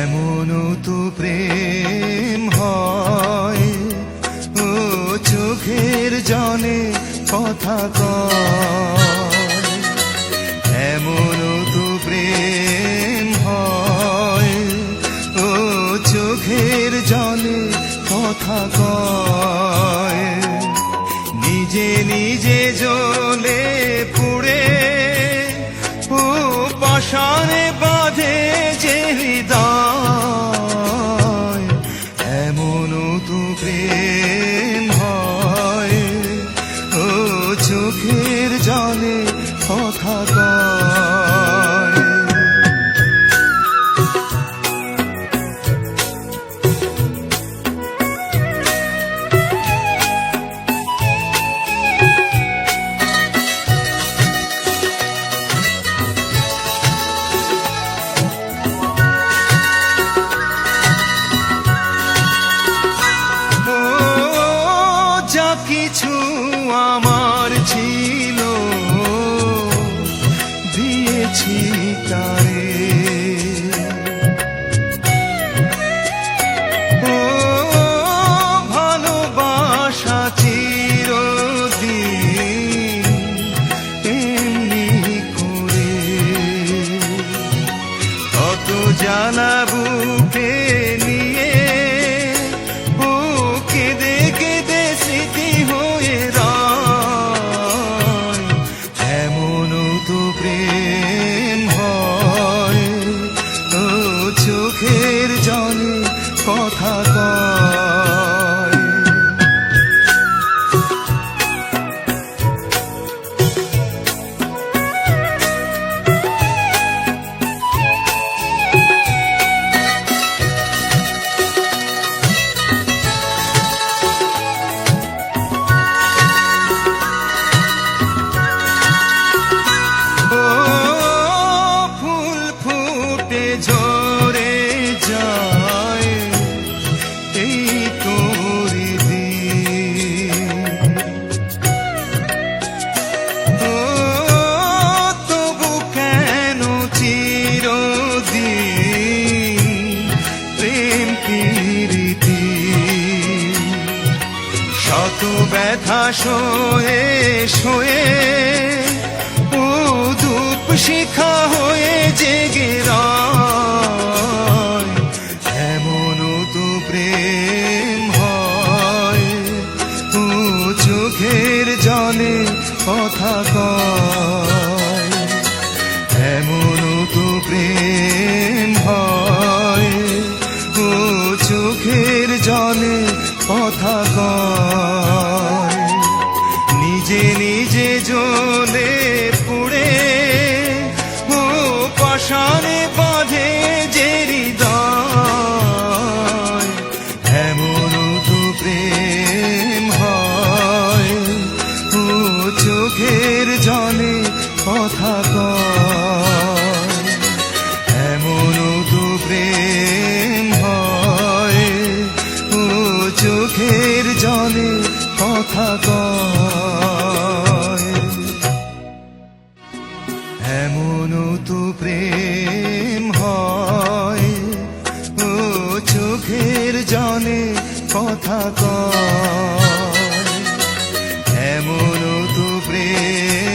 এমন তো প্রেম হয়। ও চোখের জনে কথা কয়। এমন তো প্রেম হয়। ও চোখের জনে কথা কয়। নিজে নিজে জ্বলে পুড়ে, ও পাশানে বাঁধে চোখের জলে কথা কয়। কথা প্রীতি শত ব্যথা শোয়ে শোয়ে ও ধূপ শিখা হয়ে জেগে এমন তো প্রেম হয় ও চোখের জলে কথা কয়। এমন তো প্রেম হয় ও চোখের জলে কথা নিজে নিজে জ্বলে কথা এমনও তো প্রেম হয় ও চোখের জলে কথা কয়। এমনও তো প্রেম